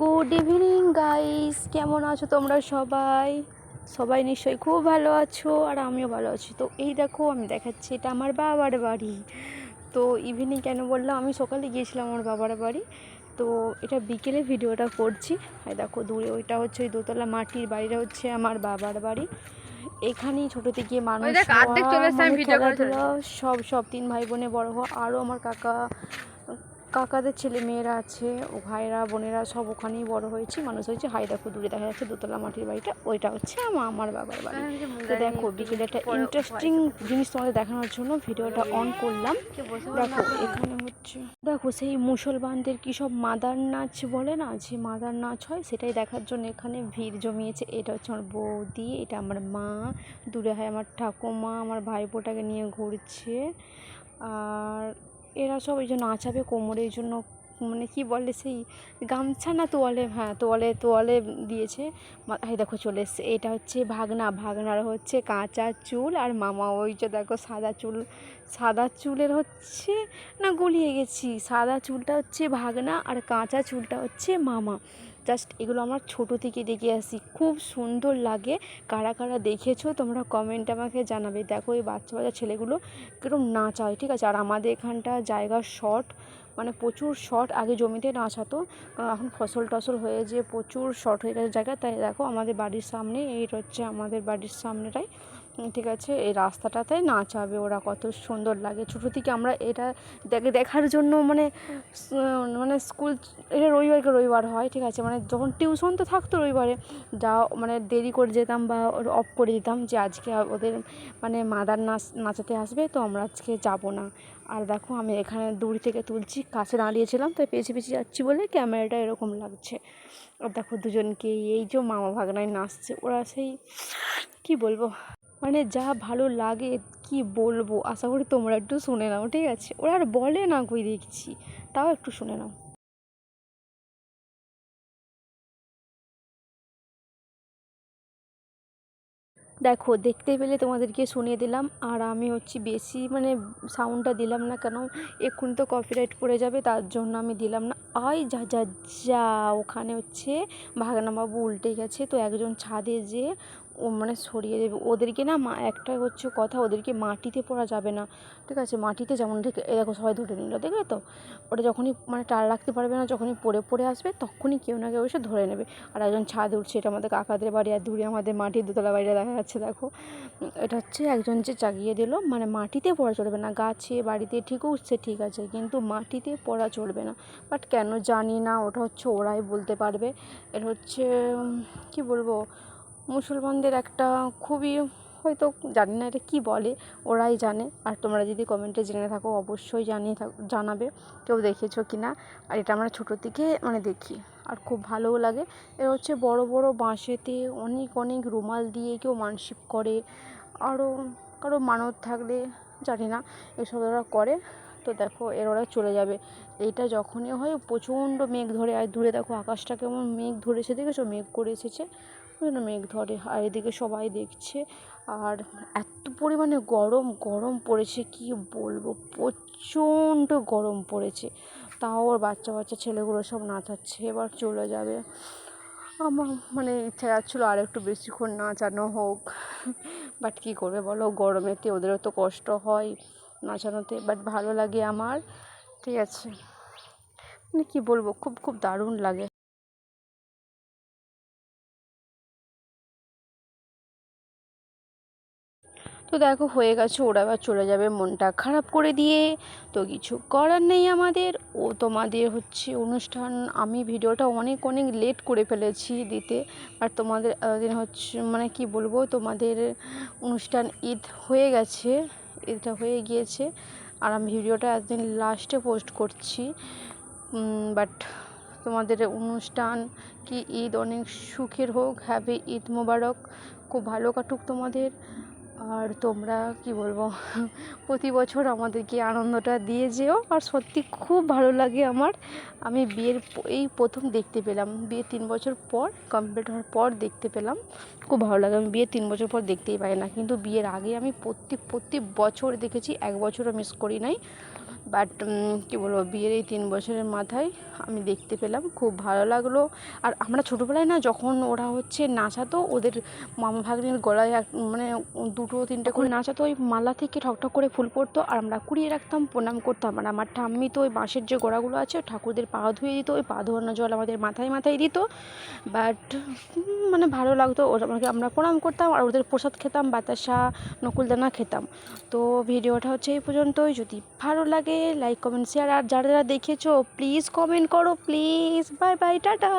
Good evening guys কেমন আছো তোমরা সবাই? সবাই নিশ্চয়ই খুব ভালো আছো আর আমিও ভালো আছি। তো এই দেখো আমি দেখাচ্ছি এটা আমার বাবার বাড়ি। তো ইভিনিং কেন বললাম? আমি সকালে গিয়েছিলাম আমার বাবার বাড়ি। তো এটা বিকেলে ভিডিওটা করছি। আর দেখো দূরে ওইটা হচ্ছে ওই দোতলা মাটির বাড়িটা হচ্ছে আমার বাবার বাড়ি। এখানেই ছোটো থেকে মানুষ মানে খেলাধুলা সব সব তিন ভাই বোনে বড় হওয়া আরও আমার কাকা কাকাদের ছেলে মেয়েরা আছে ও ভাইরা বোনেরা সব ওখানেই বড় হয়েছি মানুষ হয়েছে হাই দেখো দূরে দেখা যাচ্ছে দোতলা মাটির বাড়িটা ওইটা হচ্ছে আমার আমার বাবার বাড়ি। তো দেখো বিকেলে একটা ইন্টারেস্টিং জিনিস তোমাদের দেখানোর জন্য ভিডিওটা অন করলাম। দেখো এখানে হচ্ছে দেখো সেই মুসলমানদের কী সব মাদার নাচ বলে না? যে মাদার নাচ হয় সেটাই দেখার জন্য এখানে ভিড় জমিয়েছে। এটা হচ্ছে আমার বৌদি এটা আমার মা দূরে হয় আমার ঠাকুমা আমার ভাই ভাইপোটাকে নিয়ে ঘুরছে। আর এরা সব ওই জন্য আঁচাবে কোমরে এই জন্য মানে কি বলে সেই গামছা না তোয়ালে হ্যাঁ তোয়ালে তোয়ালে দিয়েছে। এই দেখো চলে এসছে। এটা হচ্ছে ভাগনা। ভাগনার হচ্ছে কাঁচা চুল আর মামা ওই যে দেখো সাদা চুল, সাদা চুলের হচ্ছে না গুলিয়ে গেছি। সাদা চুলটা হচ্ছে ভাগনা আর কাঁচা চুলটা হচ্ছে মামা। জাস্ট এগুলো আমরা ছোটো থেকে দেখে আসি। খুব সুন্দর লাগে। কারা কারা দেখেছ, তোমরা কমেন্ট আমাকে জানাবে। দেখো এই বাচ্চা বাচ্চা ছেলেগুলো কীরকম নাচ হয়, ঠিক আছে? আর আমাদের এখানটা জায়গা শর্ট মানে প্রচুর শর্ট আগে জমিতে নাচাতো। কারণ এখন ফসল টসল হয়ে যে প্রচুর শর্ট হয়ে গেছে জায়গা। তাই দেখো, আমাদের বাড়ির সামনে, এই হচ্ছে আমাদের বাড়ির সামনেটাই। ঠিক আছে, এই রাস্তাটাতে নাচাবে ওরা কত সুন্দর লাগে। ছোটো থেকে আমরা এটা দেখে, দেখার জন্য মানে মানে স্কুল এটা রবিবারকে রবিবার হয়, ঠিক আছে? মানে যখন টিউশন তো থাকতো রবিবারে, যা মানে দেরি করে যেতাম বা অফ করে দিতাম যে আজকে ওদের মানে মাদার নাচ, নাচাতে আসবে, তো আমরা আজকে যাব না। আর দেখো আমি এখানে দূর থেকে তুলছি, কাছে দাঁড়িয়েছিলাম, তাই পেছিয়ে পেছিয়ে যাচ্ছি বলে ক্যামেরাটা এরকম লাগছে। আর দেখো দুজনকে, এই যে মামা ভাগনায় নাচছে, ওরা সেই কি বলব? মানে যা ভালো লাগে কি বলব? আশা করি তোমরা একটু শুনে নাও, ঠিক আছে? ওরা আর বলে না কই দেখছি, তাও একটু শুনে নাও। দেখো, দেখতে পেলে তোমাদেরকে শুনিয়ে দিলাম, আর আমি হচ্ছে বেশি মানে সাউন্ডটা দিলাম না কেন, এক্ষুনি তো কপিরাইট পড়ে যাবে, তার জন্য আমি দিলাম না। আই যা যা যা, ওখানে হচ্ছে ভাগনাবাবু উল্টে গেছে, তো একজন ছাদে যে মানে সরিয়ে দেবে। ওদেরকে না মা, একটা হচ্ছে কথা, ওদেরকে মাটিতে পড়া যাবে না। ঠিক আছে? মাটিতে যেমন রেখে এ দেখো সবাই ধরে নিল, দেখলে তো? ওটা যখনই মানে টাল রাখতে পারবে না, যখনই পড়ে পড়ে আসবে, তখনই কেউ না কেউ এসে ধরে নেবে। আর একজন ছাদ উঠছে, এটা আমাদের কাকাদের বাড়ি, আর দূরে আমাদের মাটির দোতলা বাড়িটা দেখা যাচ্ছে, দেখো। এটা হচ্ছে একজন যে জাগিয়ে দিল মানে মাটিতে পড়া চলবে না, গাছে, বাড়িতে ঠিক উঠছে, ঠিক আছে, কিন্তু মাটিতে পড়া চলবে না। বাট কেন জানি না, ওটা হচ্ছে ওরাই বলতে পারবে। এটা হচ্ছে কি বলব? মুসলমানদের একটা খুবই, হয়তো জানি না এটা কী বলে, ওরাই জানে। আর তোমরা যদি কমেন্টে জেনে থাকো, অবশ্যই জানিয়ে থাক, জানাবে কেউ দেখেছ কি না। আর এটা আমরা ছোটো থেকে মানে দেখি, আর খুব ভালোও লাগে। এর হচ্ছে বড় বড় বাঁশেতে অনেক অনেক রুমাল দিয়ে কেউ মানসিক করে আরও কারও মানত থাকলে, জানি না, এসব ওরা করে। তো দেখো, এর ওরা চলে যাবে। এইটা যখনই হয়, প্রচণ্ড মেঘ ধরে, আর দূরে দেখো, আকাশটা কেমন মেঘ ধরেছে, দেখেছ? মেঘ করে এসেছে। জন্য মেঘ ধরে। আর এদিকে সবাই দেখছে। আর এত পরিমাণে গরম গরম পড়েছে, কি বলব? প্রচণ্ড গরম পড়েছে। তাও ওর বাচ্চা বাচ্চা ছেলেগুলো সব নাচাচ্ছে, এবার চলে যাবে। আমার মানে ইচ্ছা যাচ্ছিল আর একটু বেশিক্ষণ নাচানো হোক। বাট কী করবে বলো? গরমেতে ওদেরও তো কষ্ট হয় নাচানোতে, বাট ভালো লাগে আমার। ঠিক আছে। মানে কী বলব? খুব খুব দারুণ লাগে। তো দেখো হয়ে গেছে, ওরা আবার চলে যাবে মনটা খারাপ করে দিয়ে। তো কিছু করার নেই আমাদের। ও তোমাদের হচ্ছে অনুষ্ঠান, আমি ভিডিওটা অনেক অনেক লেট করে ফেলেছি দিতে। আর তোমাদের দিন হচ্ছে মানে কি বলব, তোমাদের অনুষ্ঠান ঈদ হয়ে গেছে, ঈদটা হয়ে গিয়েছে। আর আমি ভিডিওটা একদিন লাস্টে পোস্ট করছি। বাট তোমাদের অনুষ্ঠান কি ঈদ অনেক সুখের হোক হ্যাপি ঈদ মোবারক, খুব ভালো কাটুক তোমাদের। আর তোমরা কি বলব, প্রতি বছর আমাদেরকে আনন্দটা দিয়ে যেও। আর সত্যি খুব ভালো লাগে আমার। আমি বিয়ের এই প্রথম দেখতে পেলাম। বিয়ে তিন বছর পর কমপ্লিট হওয়ার পর দেখতে পেলাম। খুব ভালো লাগে। আমি বিয়ের তিন বছর পর দেখতেই পাই না। কিন্তু বিয়ের আগে আমি প্রত্যেক প্রতি বছর দেখেছি। এক বছরও মিস করি নাই। বাট কী বলব, বিয়ের এই তিন বছরের মাথায় আমি দেখতে পেলাম, খুব ভালো লাগল। আর আমরা ছোটোবেলায় না, যখন ওরা হচ্ছে নাচাতো, ওদের মামা ভাগ্নের গলায় এক মানে দুটো তিনটে করে নাচাতো, ওই মালা থেকে ঠকঠক করে ফুল পড়তো, আর আমরা কুড়িয়ে রাখতাম, প্রণাম করতাম। আর আমার ঠাম্মি তো ওই বাঁশের যে গোড়াগুলো আছে ঠাকুরদের পা ধুয়ে দিত, ওই পা ধোয়ানো জল আমাদের মাথায় মাথায় দিত। বাট মানে ভালো লাগতো, ওরা আমরা প্রণাম করতাম, আর ওদের প্রসাদ খেতাম, বাতাসা, নকুলদানা খেতাম। তো ভিডিওটা হচ্ছে এই পর্যন্তই। যদি ভালো লাগে লাইক কমেন্ট শেয়ার আর যারা যারা দেখেছ প্লিজ কমেন্ট করো প্লিজ বাই বাই টাটা।